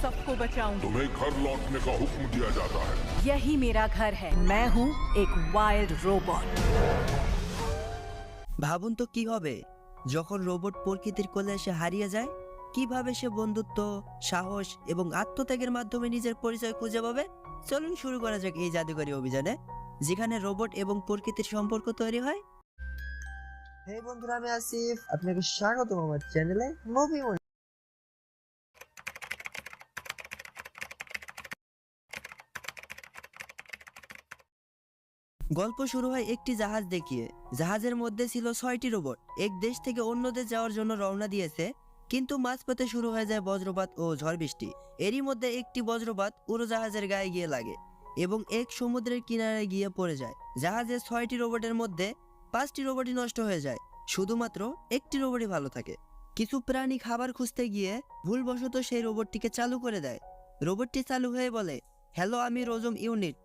सबको बचाऊंगी तुम्हें घर लौटने का हुक्म दिया जाता है यही मेरा घर है मैं हूँ एक वाइल्ड रोबोट ভাবুন তো কি হবে যখন রোবট প্রকৃতির কোলে এসে হারিয়ে যায় কিভাবে সে বন্ধুত্ব সাহস এবং আত্মত্যাগের মাধ্যমে নিজের পরিচয় খুঁজে পাবে চলুন শুরু করা যাক এই জাদুকরী অভিযানে যেখানে রোবট এবং প্রকৃতির সম্পর্ক তৈরি হয় হে বন্ধুরা আমি আসিফ আপনাকে স্বাগত আমার চ্যানেলে মুভি গল্প শুরু হয় একটি জাহাজ দেখিয়ে। জাহাজের মধ্যে ছিল ছয়টি রোবট। এক দেশ থেকে অন্য দেশ যাওয়ার জন্য রওনা দিয়েছে, কিন্তু মাঝপথে শুরু হয়ে যায় বজ্রপাত ও ঝড় বৃষ্টি। এরই মধ্যে একটি বজ্রপাত উড়োজাহাজের গায়ে গিয়ে লাগে এবং এক সমুদ্রের কিনারে গিয়ে পড়ে যায়। জাহাজের ছয়টি রোবটের মধ্যে পাঁচটি রোবটই নষ্ট হয়ে যায়। শুধুমাত্র একটি রোবটই ভালো থাকে। কিছু প্রাণী খাবার খুঁজতে গিয়ে ভুলবশত সেই রোবটটিকে চালু করে দেয়। রোবটটি চালু হয়ে বলে, হ্যালো, আমি Rozzum unit,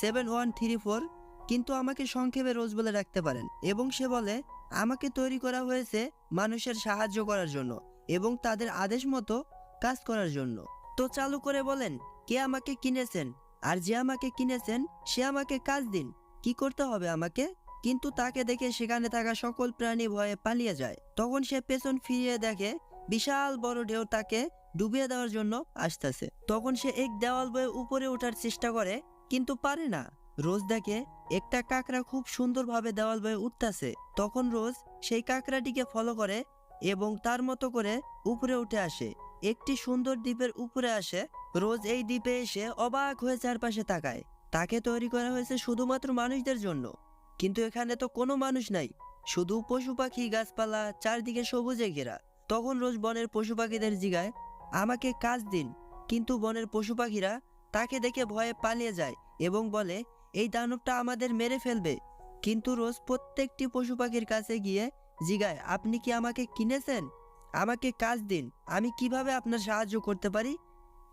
seven one three four কিন্তু আমাকে সংক্ষেপে রোজ বলে রাখতে পারেন। এবং সে বলে, আমাকে তৈরি করা হয়েছে মানুষের সাহায্য করার জন্য এবং তাদের আদেশ মতো কাজ করার জন্য। তো চালু করে বলেন, কে আমাকে কিনেছেন? আর যে আমাকে কিনেছেন, সে আমাকে কাজ দিন। কি করতে হবে আমাকে? কিন্তু তাকে দেখে সেখানে থাকা সকল প্রাণী ভয়ে পালিয়ে যায়। তখন সে পেছন ফিরিয়ে দেখে, বিশাল বড় ঢেউ তাকে ডুবিয়ে দেওয়ার জন্য আসতেছে। তখন সে এক দেওয়াল বয়ে উপরে ওঠার চেষ্টা করে, কিন্তু পারে না। রোজ দেখে একটা কাকড়া খুব সুন্দরভাবে দেওয়াল বয়ে উঠতেছে, তখন রোজ সেই কাকড়াটিকে ফলো করে এবং তার মতো করে উপরে উঠে আসে। একটি সুন্দর দ্বীপের উপরে আসে, রোজ এই দ্বীপে এসে অবাক হয়ে চারপাশে তাকায়। তাকে তৈরি করা হয়েছে শুধুমাত্র মানুষদের জন্য। কিন্তু এখানে তো কোনো মানুষ নাই, শুধু পশু পাখি, গাছপালা, চারদিকে সবুজে ঘেরা। তখন রোজ বনের পশু পাখিদের জিগায়, আমাকে কাজ দিন। কিন্তু বনের পশু পাখিরা তাকে দেখে ভয়ে পালিয়ে যায় এবং বলে এই দানবটা আমাদের মেরে ফেলবে। কিন্তু রোজ প্রত্যেকটি পশু পাখির কাছে গিয়ে, জিগায়, আপনি কি আমাকে কিনেছেন? আমাকে কাজ দিন, আমি কীভাবে আপনার সাহায্য করতে পারি?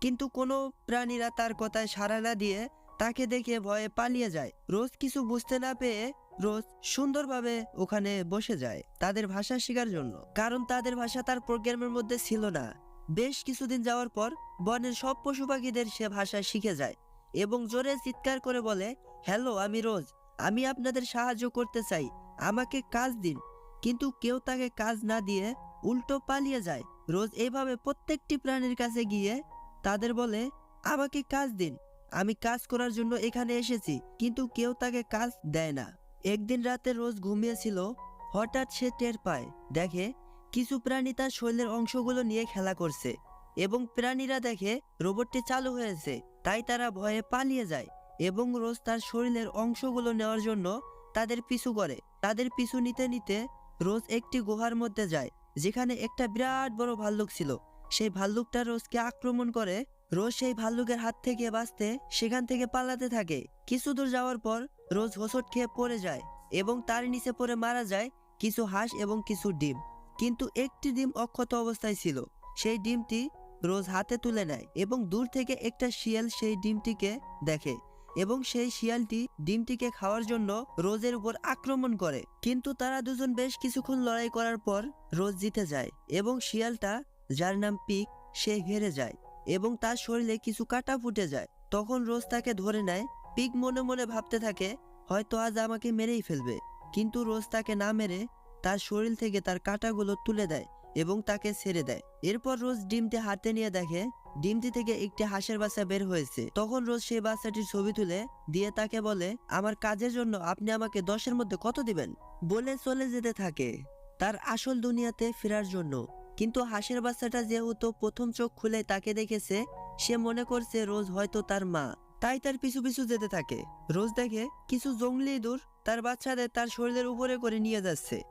কিন্তু কোনো প্রাণীরা তার কথায় সাড়া না দিয়ে তাকে দেখে ভয়ে পালিয়ে যায়। রোজ কিছু বুঝতে না পেয়ে রোজ সুন্দরভাবে ওখানে বসে যায় তাদের ভাষা শেখার জন্য। কারণ তাদের ভাষা তার প্রোগ্রামের মধ্যে ছিল না। বেশ কিছুদিন যাওয়ার পর বনের সব পশু পাখিদের সে ভাষা শিখে যায় এবং জোরে চিৎকার করে বলে হ্যালো, আমি রোজ। আমি আপনাদের সাহায্য করতে চাই। আমাকে কাজ দিন। কিন্তু কেউ তাকে কাজ না দিয়ে উল্টো পালিয়ে যায়। রোজ এভাবে প্রত্যেকটি প্রাণীর কাছে গিয়ে তাদের বলে, আমাকে কাজ দিন। আমি কাজ করার জন্য এখানে এসেছি। কিন্তু কেউ তাকে কাজ দেয় না। একদিন রাতে রোজ ঘুমিয়েছিল। হঠাৎ সে টের পায়। দেখে কিছু প্রাণী তার শরীরের অংশগুলো নিয়ে খেলা করছে। এবং প্রাণীরা দেখে রোবটটি চালু হয়েছে। তাই তারা ভয়ে পালিয়ে যায়। এবং রোজ তার শরীরের অংশগুলো নেওয়ার জন্য তাদের পিছু করে। তাদের পিছু নিতে নিতে রোজ একটি গুহার মধ্যে যায়, যেখানে একটা বিরাট বড় ভাল্লুক ছিল। সেই ভাল্লুকটা রোজকে আক্রমণ করে, রোজ সেই ভাল্লুকের হাত থেকে বাঁচতে সেখান থেকে পালাতে থাকে। কিছু দূর যাওয়ার পর রোজ হোসট খেয়ে পড়ে যায় এবং তার নিচে পড়ে মারা যায় কিছু হাঁস এবং কিছু ডিম। কিন্তু একটি ডিম অক্ষত অবস্থায় ছিল। সেই ডিমটি রোজ হাতে তুলে নেয় এবং দূর থেকে একটা শিয়াল সেই ডিমটিকে দেখে। এবং সেই শিয়ালটি ডিমটিকে খাওয়ার জন্য রোজের উপর আক্রমণ করে। কিন্তু তারা দুজন বেশ কিছুক্ষণ লড়াই করার পর রোজ জিতে যায় এবং শিয়ালটা, যার নাম পিক, সে হেরে যায় এবং তার শরীরে কিছু কাটা ফুটে যায়। তখন রোজ তাকে ধরে নেয়, পিক মনে মনে ভাবতে থাকে, হয়তো আজ আমাকে মেরেই ফেলবে। কিন্তু রোজ তাকে না মেরে তার শরীর থেকে তার কাঁটাগুলো তুলে দেয় এবং তাকে ছেড়ে দেয়। এরপর রোজ ডিমটি হাতে নিয়ে দেখে ডিমটি থেকে একটি হাঁসের বাচ্চা বের হয়েছে। তখন রোজ সেই বাচ্চাটির ছবি তুলে দিয়ে তাকে বলে, আমার কাজের জন্য আপনি আমাকে দশের মধ্যে কত দিবেন? বলে চলে যেতে থাকে তার আসল দুনিয়াতে ফেরার জন্য। কিন্তু হাঁসের বাচ্চাটা যেহেতু প্রথম চোখ খুলে তাকে দেখেছে, সে মনে করছে রোজ হয়তো তার মা। তাই তার পিছু পিছু যেতে থাকে। রোজ দেখে কিছু জঙ্গলি ইঁদুর তার বাচ্চাদের তার শরীরের উপরে করে নিয়ে যাচ্ছে।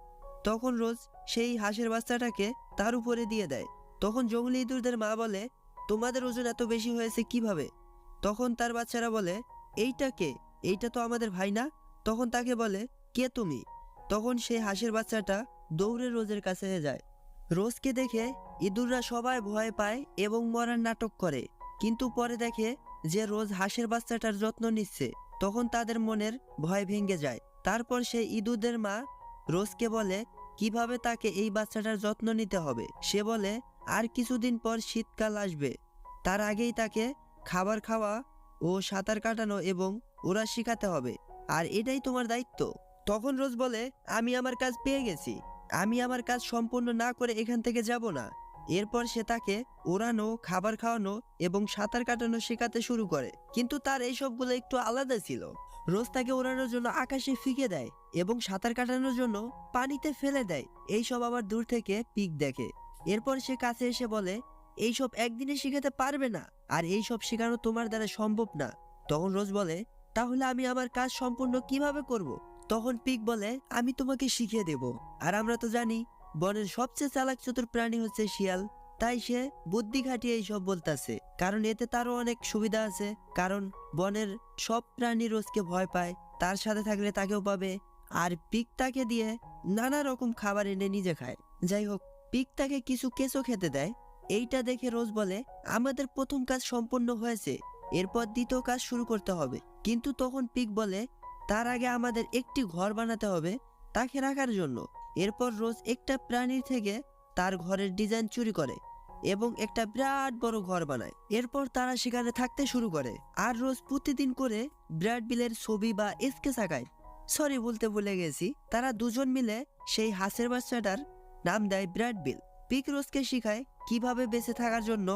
তখন রোজ সেই হাঁসের বাচ্চাটাকে তার উপরে দিয়ে দেয়। তখন জঙ্গলি ইঁদুরদের মা বলে তোমাদের ওজন এত বেশি হয়েছে কীভাবে? তখন তার বাচ্চারা বলে, এইটা কে? এইটা তো আমাদের ভাই না? তখন তাকে বলে, কে তুমি? তখন সেই হাঁসের বাচ্চাটা দৌড়ে রোজের কাছে যায়। রোজকে দেখে ইঁদুররা সবাই ভয় পায় এবং মরার নাটক করে। কিন্তু পরে দেখে যে রোজ হাঁসের বাচ্চাটার যত্ন নিচ্ছে, তখন তাদের মনের ভয় ভেঙে যায়। তারপর সেই ইঁদুরদের মা রোজকে বলে, কীভাবে তাকে এই বাচ্চাটার যত্ন নিতে হবে? সে বলে আর কিছুদিন পর শীতকাল আসবে। তার আগেই তাকে খাবার খাওয়া ও সাঁতার কাটানো এবং ওরা শেখাতে হবে। আর এটাই তোমার দায়িত্ব। তখন রোজ বলে, আমি আমার কাজ পেয়ে গেছি। আমি আমার কাজ সম্পূর্ণ না করে এখান থেকে যাব না। এরপর সে তাকে ওড়ানো, খাবার খাওয়ানো এবং সাঁতার কাটানো শেখাতে শুরু করে। কিন্তু তার এই সবগুলো একটু আলাদা ছিল। রোজ তাকে ওড়ানোর জন্য আকাশে ফিকে দেয় এবং সাঁতার কাটানোর জন্য পানিতে ফেলে দেয়। এইসব আবার দূর থেকে পিক দেখে। এরপর সে কাছে এসে বলে, এইসব একদিনে শিখাতে পারবে না, আর এইসব শেখানো তোমার দ্বারা সম্ভব না। তখন রোজ বলে, তাহলে আমি আমার কাজ সম্পূর্ণ কীভাবে করব। তখন পিক বলে, আমি তোমাকে শিখিয়ে দেব। আর আমরা তো জানি, বনের সবচেয়ে চালাক চতুর প্রাণী হচ্ছে শিয়াল, তাই সে বুদ্ধি খাটিয়ে এইসব বলতাছে। কারণ এতে তারও অনেক সুবিধা আছে। কারণ বনের সব প্রাণী রোজকে ভয় পায়, তার সাথে থাকলে তাকেও পাবে, আর পিক তাকে দিয়ে নানা রকম খাবার এনে নিজে খায়। যাই হোক পিক তাকে কিছু কেঁচো খেতে দেয়। এইটা দেখে রোজ বলে, আমাদের প্রথম কাজ সম্পূর্ণ হয়েছে, এরপর দ্বিতীয় কাজ শুরু করতে হবে। কিন্তু তখন পিক বলে, তার আগে আমাদের একটি ঘর বানাতে হবে তাকে রাখার জন্য। এরপর রোজ একটা প্রাণীর থেকে তার ঘরের ডিজাইন চুরি করে এবং একটা বিরাট বড় ঘর বানায়। এরপর তারা সেখানে থাকতে শুরু করে আর রোজ প্রতিদিন করে ব্র্যাড বিলের ছবি বা স্কেচ আঁকায়। সরি বলতে ভুলে গেছি, তারা দুজন মিলে সেই হাঁসের বাচ্চাটার নাম দেয় ব্র্যাড বিল। পিক রোজকে শিখায় কীভাবে বেঁচে থাকার জন্য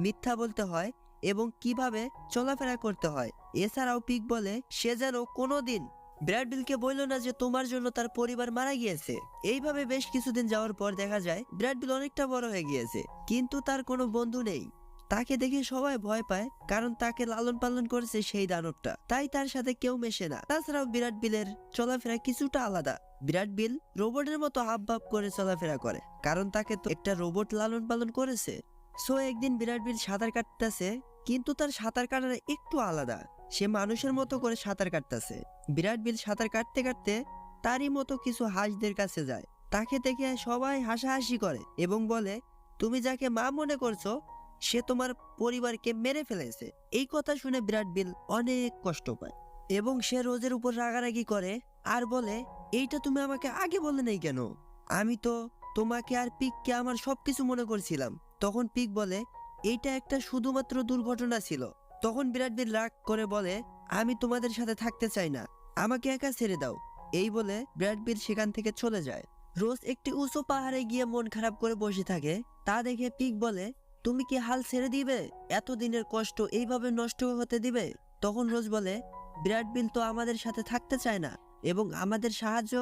মিথ্যা বলতে হয় এবং কীভাবে চলাফেরা করতে হয়। এছাড়াও পিক বলে, সে যেন কোনোদিন ব্র্যাড বিলকে বলল না যে তোমার জন্য তার পরিবার মারা গিয়েছে। এইভাবে বেশ কিছুদিন যাওয়ার পর দেখা যায় ব্র্যাড বিল অনেকটা বড় হয়ে গিয়েছে। কিন্তু তার কোনো বন্ধু নেই। তাকে দেখে সবাই ভয় পায়, কারণ তাকে লালন পালন করেছে সেই দানবটা। তাই তার সাথে কেউ মেশে না। তাছাড়াও বিরাট বিলের চলাফেরা কিছুটা আলাদা। বিরাট বিল রোবটের মতো হাবভাব করে চলাফেরা করে, কারণ তাকে তো একটা রোবট লালন পালন করেছে। সো একদিন বিরাট বিল সাঁতার কাটতেছে, কিন্তু তার সাঁতার কাটাটা একটু আলাদা। সে মানুষের মতো করে সাঁতার কাটতেছে। বিরাট বিল সাঁতার কাটতে কাটতে তারই মতো কিছু হাঁসদের কাছে যায়। তাকে দেখে সবাই হাসাহাসি করে এবং বলে, তুমি যাকে মা মনে করছ, সে তোমার পরিবারকে মেরে ফেলেছে। এই কথা শুনে বিরাট বিল অনেক কষ্ট পায় এবং সে রোজের উপর রাগারাগি করে আর বলে এইটা তুমি আমাকে আগে বলে নেই কেন? আমি তো তোমাকে আর পিককে আমার সবকিছু মনে করছিলাম। তখন পিক বলে, এইটা একটা শুধুমাত্র দুর্ঘটনা ছিল। তখন বিরাট বিল রাগ করে বলে, আমি তোমাদের সাথে থাকতে চাই না। আমাকে একা ছেড়ে দাও। এই বলে বিরাট বিল সেখান থেকে চলে যায়। রোজ একটি উঁচু পাহাড়ে গিয়ে মন খারাপ করে বসে থাকে। তা দেখে পিক বলে, তুমি কি হাল ছেড়ে দিবে? এত দিনের কষ্ট এইভাবে নষ্ট হতে দিবে? তখন রোজ বলে বিরাট বিল তো আমাদের সাথে থাকতে চায় না। এবং আমাদের সাহায্য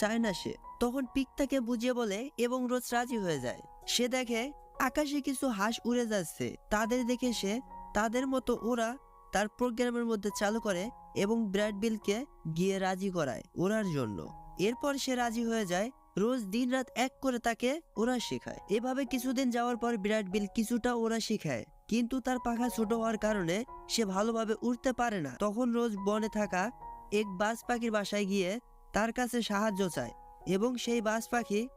চায় না সে। তখন পিক তাকে বুঝিয়ে বলে, এবং রোজ রাজি হয়ে যায়। সে দেখে আকাশে কিছু হাঁস উড়ে যাচ্ছে। তাদের দেখে সে, তাদের মতো ওরা তার প্রোগ্রামের মধ্যে চালু করে এবং ব্র্যাড বিলকে গিয়ে রাজি করায় ওড়ার জন্য। এরপর সে রাজি হয়ে যায়, রোজ দিনরাত এক করে তাকে ওরা শেখায়। এভাবে কিছুদিন যাওয়ার পর বিরাট বিল কিছুটা ওরা শেখায়, কিন্তু তার পাখা ছোট হওয়ার কারণে সে ভালোভাবে উঠতে পারে না। তখন রোজ বনে থাকা এক বাজ পাখির বাসায় গিয়ে তার কাছে সাহায্য চায় এবং সেই বাজ পাখি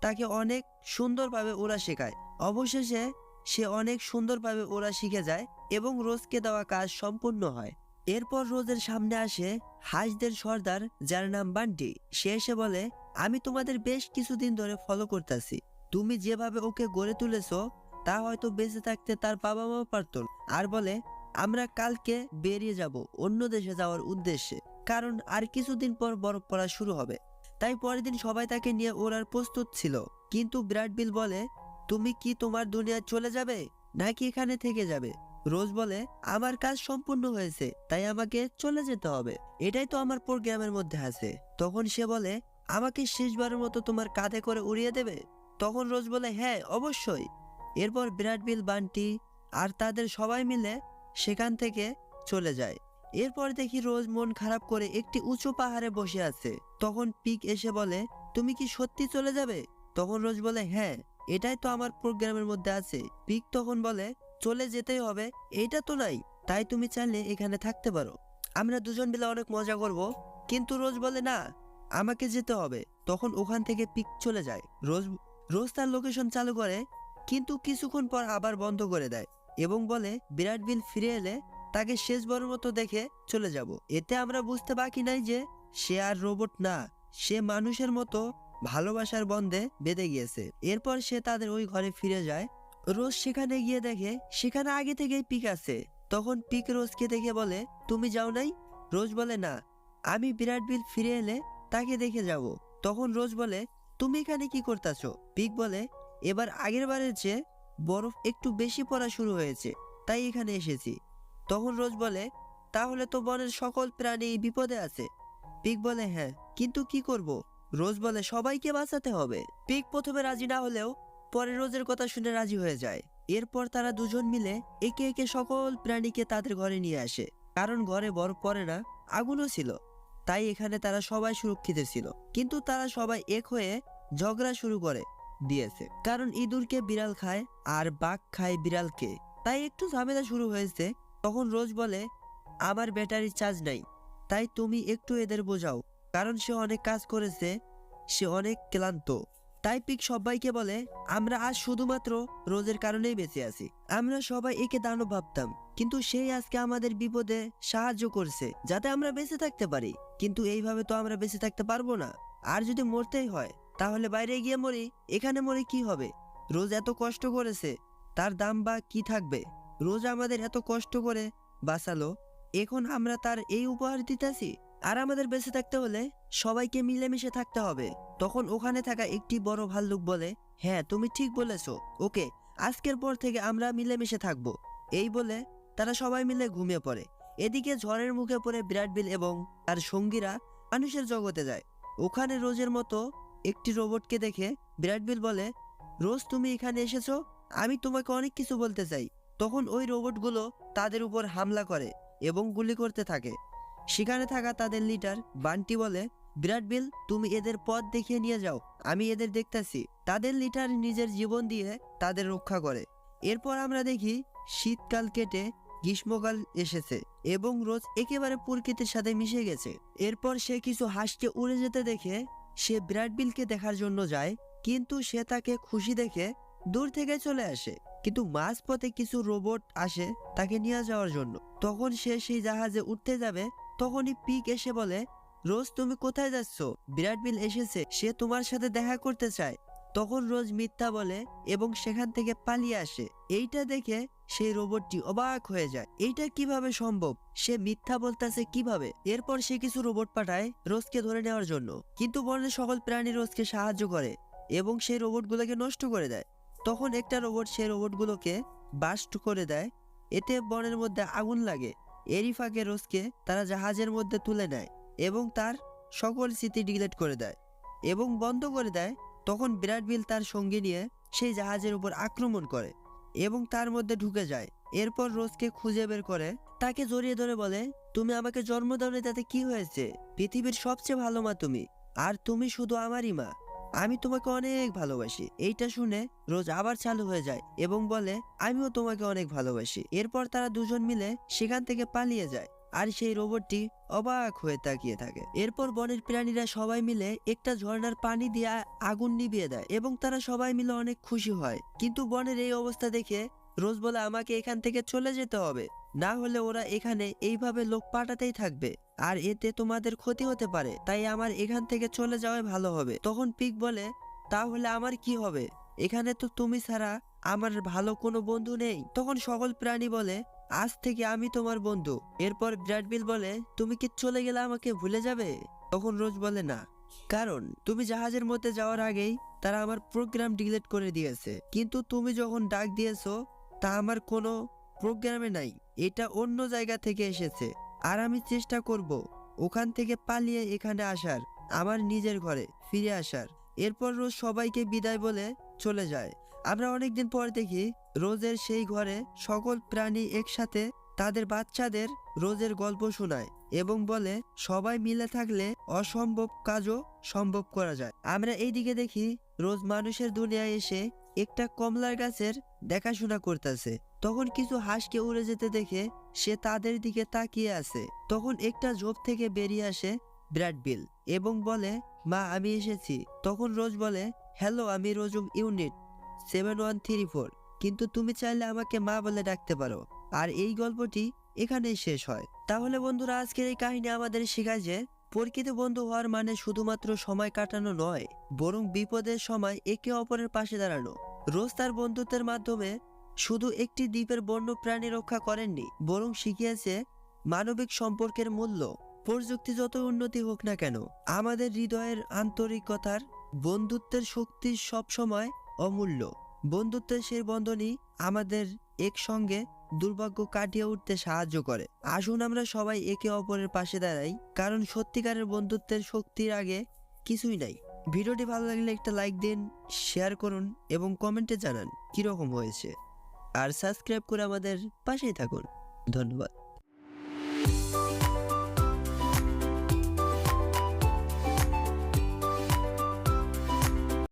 তাকে অনেক সুন্দরভাবে ওরা শেখায়। অবশেষে সে অনেক সুন্দরভাবে ওরা শিখে যায় এবং রোজকে দেওয়া কাজ সম্পূর্ণ হয়। এরপর রোজের সামনে আসে হাঁসদের সর্দার, যার নাম বান্টি। সে এসে বলে, আমি তোমাদের বেশ কিছুদিন ধরে ফলো করতেছি। তুমি যেভাবে ওকে গড়ে তুলেছ, তা হয়তো বেঁচে থাকতে তার বাবা মা পারত আর বলে, আমরা কালকে বেরিয়ে যাব অন্য দেশে যাওয়ার উদ্দেশ্যে। কারণ আর কিছুদিন পর বরফ পড়া শুরু হবে। তাই পরের দিন সবাই তাকে নিয়ে ওড়ার প্রস্তুত ছিল। কিন্তু বিরাট বিল বলে, তুমি কি তোমার দুনিয়ায় চলে যাবে নাকি এখানে থেকে যাবে? রোজ বলে, আমার কাজ সম্পূর্ণ হয়েছে, তাই আমাকে চলে যেতে হবে। এটাই তো আমার প্রোগ্রামের মধ্যে আছে। তখন সে বলে, আমাকে শেষবারের মতো তোমার কাঁধে করে উড়িয়ে দেবে? তখন রোজ বলে হ্যাঁ অবশ্যই। এরপর বিরাট বিল, বান্টি আর তাদের সবাই মিলে সেখান থেকে চলে যায়। এরপর দেখি রোজ মন খারাপ করে একটি উঁচু পাহাড়ে বসে আছে। তখন পিক এসে বলে, তুমি কি সত্যি চলে যাবে? তখন রোজ বলে হ্যাঁ এটাই তো আমার প্রোগ্রামের মধ্যে আছে। পিক তখন বলে, চলে যেতেই হবে, এইটা তো নাই, তাই তুমি চাইলে এখানে থাকতে পারো। আমরা দুজন মিলে অনেক মজা করব। কিন্তু রোজ বলে, না, আমাকে যেতে হবে। তখন ওখান থেকে পিক চলে যায়। রোজ রোজ তার লোকেশন চালু করে, কিন্তু কিছুক্ষণ পর আবার বন্ধ করে দেয় এবং বলে, বিরাট বিল ফিরে এলে তাকে শেষবারের মতো দেখে চলে যাব। এতে আমরা বুঝতে বাকি নাই যে সে আর রোবট না, সে মানুষের মতো ভালোবাসার বন্ধে বেঁধে গিয়েছে। এরপর সে তাদের ওই ঘরে ফিরে যায়। রোজ সেখানে গিয়ে দেখে, সেখানে আগে থেকেই পিক আছে। তখন পিক রোজকে দেখে বলে, তুমি যাও নাই? রোজ বলে, না। আমি বিরাট বিল ফিরে এলে তাকে দেখে যাব। তখন রোজ বলে, তুমি এখানে কি করতেছো? পিক বলে, এবার আগের বারের চেয়ে বরফ একটু বেশি পড়া শুরু হয়েছে, তাই এখানে এসেছি। তখন রোজ বলে, তাহলে তো বনের সকল প্রাণী বিপদে আছে। পিক বলে হ্যাঁ কিন্তু কি করব? রোজ বলে, সবাইকে বাঁচাতে হবে। পিক প্রথমে রাজি না হলেও পরে রোজের কথা শুনে রাজি হয়ে যায়। এরপর তারা দুজন মিলে একে একে সকল প্রাণীকে তাদের ঘরে নিয়ে আসে। কারণ ঘরে বরফ পড়ে না, আগুনও ছিল। তাই এখানে তারা সবাই সুরক্ষিত ছিল। কিন্তু তারা সবাই এক হয়ে ঝগড়া শুরু করে দিয়েছে। কারণ ইঁদুরকে বিড়াল খায় আর বাঘ খায় বিড়ালকে। তাই একটু ঝামেলা শুরু হয়েছে তখন রোজ বলে, আমার ব্যাটারি চার্জ নাই, তাই তুমি একটু এদের বোঝাও, কারণ সে অনেক কাজ করেছে, সে অনেক ক্লান্ত। তাই পিক সবাইকে বলে, আমরা আজ শুধুমাত্র রোজের কারণেই বেঁচে আছি, আমরা সবাই একে দানব ভাবতাম, কিন্তু সেই আজকে আমাদের বিপদে সাহায্য করছে, যাতে আমরা বেঁচে থাকতে পারি, কিন্তু এইভাবে তো আমরা বেঁচে থাকতে পারব না, আর যদি মরতেই হয়, তাহলে বাইরে গিয়ে মরি, এখানে মরে কি হবে? রোজ এত কষ্ট করেছে, তার দাম বা কি থাকবে? রোজ আমাদের এত কষ্ট করে বাঁচালো, এখন আমরা তার এই উপহার দিতেছি। আর আমাদের বেঁচে থাকতে হলে সবাইকে মিলেমিশে থাকতে হবে। তখন ওখানে থাকা একটি বড় ভাল্লুক বলে হ্যাঁ তুমি ঠিক বলেছ। ওকে, আজকের পর থেকে আমরা মিলেমিশে থাকব। এই বলে তারা সবাই মিলে ঘুমিয়ে পড়ে। এদিকে ঝড়ের মুখে পড়ে বিরাট বিল এবং তার সঙ্গীরা মানুষের জগতে যায়। ওখানে রোজের মতো একটি রোবটকে দেখে বিরাট বিল বলে, রোজ তুমি এখানে এসেছ, আমি তোমাকে অনেক কিছু বলতে চাই। তখন ওই রোবটগুলো তাদের উপর হামলা করে এবং গুলি করতে থাকে। সেখানে থাকা তাদের লিডার বান্টি বলে, বিরাট বিল, তুমি এদের পথ দেখিয়ে নিয়ে যাও, আমি এদের দেখতাছি। তাদের লিডার নিজের জীবন দিয়ে তাদের রক্ষা করে। এরপর আমরা দেখি শীতকাল কেটে গ্রীষ্মকাল এসেছে এবং রোজ একেবারে প্রকৃতির সাথে মিশে গেছে। এরপর সে কিছু হাঁসকে উড়ে যেতে দেখে সে বিরাট বিলকে দেখার জন্য যায়, কিন্তু সে তাকে খুশি দেখে দূর থেকে চলে আসে। কিন্তু মাঝপথে কিছু রোবট আসে তাকে নিয়ে যাওয়ার জন্য। তখন সে সেই জাহাজে উঠতে যাবে, তখনই পিক এসে বলে, রোজ তুমি কোথায় যাচ্ছ? বিরাট বিল এসেছে, সে তোমার সাথে দেখা করতে চায়। তখন রোজ মিথ্যা বলে এবং সেখান থেকে পালিয়ে আসে। এইটা দেখে সেই রোবটটি অবাক হয়ে যায়। এইটা কীভাবে সম্ভব? সে মিথ্যা বলতেছে কীভাবে? এরপর সে কিছু রোবট পাঠায় রোজকে ধরে নেওয়ার জন্য। কিন্তু বনের সকল প্রাণী রোজকে সাহায্য করে এবং সেই রোবটগুলোকে নষ্ট করে দেয়। তখন একটা রোবট সেই রোবটগুলোকে বাস্ট করে দেয়। এতে বনের মধ্যে আগুন লাগে। এরই ফাঁকে রোজকে তারা জাহাজের মধ্যে তুলে নেয় এবং তার সকল স্মৃতি ডিলেট করে দেয় এবং বন্ধ করে দেয়। তখন বিরাট বিল তার সঙ্গী নিয়ে সেই জাহাজের উপর আক্রমণ করে এবং তার মধ্যে ঢুকে যায়। এরপর রোজকে খুঁজে বের করে। তাকে জড়িয়ে ধরে বলে, তুমি আমাকে জন্ম দাওনি তাতে কি হয়েছে? পৃথিবীর সবচেয়ে ভালো মা তুমি। আর তুমি শুধু আমারই মা। আমি তোমাকে অনেক ভালোবাসি। এইটা শুনে রোজ আবার চালু হয়ে যায় এবং বলে, আমিও তোমাকে অনেক ভালোবাসি। এরপর তারা দুজন মিলে সেখান থেকে পালিয়ে যায় আর সেই রোবটটি অবাক হয়ে তাকিয়ে থাকে। এরপর বনের প্রাণীরা সবাই মিলে একটা ঝর্ণার পানি দিয়ে আগুন নিভিয়ে দেয় এবং তারা সবাই মিলে অনেক খুশি হয়। কিন্তু বনের এই অবস্থা দেখে রোজ বলে, আমাকে এখান থেকে চলে যেতে হবে। না হলে ওরা এখানে এইভাবে লোক পাঠাতেই থাকবে। আর এতে তোমাদের ক্ষতি হতে পারে, তাই আমার এখান থেকে চলে যাওয়াই ভালো হবে। তখন পিক বলে, তাহলে আমার কি হবে? এখানে তো তুমি ছাড়া আমার ভালো কোনো বন্ধু নেই। তখন সকল প্রাণী বলে, আজ থেকে আমি তোমার বন্ধু। এরপর বিরাট বিল বলে, তুমি কি চলে গেলে আমাকে ভুলে যাবে? তখন রোজ বলে, না। কারণ তুমি জাহাজের মধ্যে যাওয়ার আগেই তারা আমার প্রোগ্রাম ডিলিট করে দিয়েছে। কিন্তু তুমি যখন ডাক দিয়েছ, তা আমার কোনো প্রোগ্রামে নাই। এটা অন্য জায়গা থেকে এসেছে। আর আমি চেষ্টা করব ওখান থেকে পালিয়ে এখানে আসার, আমার নিজের ঘরে ফিরে আসার। এরপর রোজ সবাইকে বিদায় বলে চলে যায়। আমরা অনেকদিন পর দেখি রোজের সেই ঘরে সকল প্রাণী একসাথে তাদের বাচ্চাদের রোজের গল্প শোনায় এবং বলে সবাই মিলে থাকলে অসম্ভব কাজও সম্ভব করা যায়। আমরা এইদিকে দেখি রোজ মানুষের দুনিয়ায় এসে একটা কমলার গাছের দেখাশোনা করতেছে। তখন কিছু হাঁসকে উড়ে যেতে দেখে সে তাদের দিকে তাকিয়ে আছে। তখন একটা ঝোপ থেকে বেরিয়ে আসে ব্র্যাড বিল এবং বলে, মা, আমি এসেছি। তখন রোজ বলে, হ্যালো, আমি Rozzum unit seven one three four. কিন্তু তুমি চাইলে আমাকে মা বলে ডাকতে পারো। আর এই গল্পটি এখানেই শেষ হয়। তাহলে বন্ধুরা, আজকের এই কাহিনী আমাদের শেখায় যে প্রকৃত বন্ধু হওয়ার মানে শুধুমাত্র সময় কাটানো নয়, বরং বিপদের সময় একে অপরের পাশে দাঁড়ানো। রোজ তার বন্ধুত্বের মাধ্যমে শুধু একটি দ্বীপের বন্য প্রাণী রক্ষা করেননি, বরং শিখিয়েছে মানবিক সম্পর্কের মূল্য। প্রযুক্তি যত উন্নতি হোক না কেন, আমাদের হৃদয়ের আন্তরিকতার বন্ধুত্বের শক্তি সবসময় অমূল্য। বন্ধুত্বের সেই বন্ধনই আমাদের একসঙ্গে দুর্ভাগ্য কাটিয়ে উঠতে সাহায্য করে। আসুন আমরা সবাই একে অপরের পাশে দাঁড়াই, কারণ সত্যিকারের বন্ধুত্বের শক্তির আগে কিছুই নাই। ভিডিওটি ভালো লাগলে একটা লাইক দিন, শেয়ার করুন এবং কমেন্টে জানান কীরকম হয়েছে। আর সাবস্ক্রাইব করে আমাদের পাশেই থাকুন। ধন্যবাদ।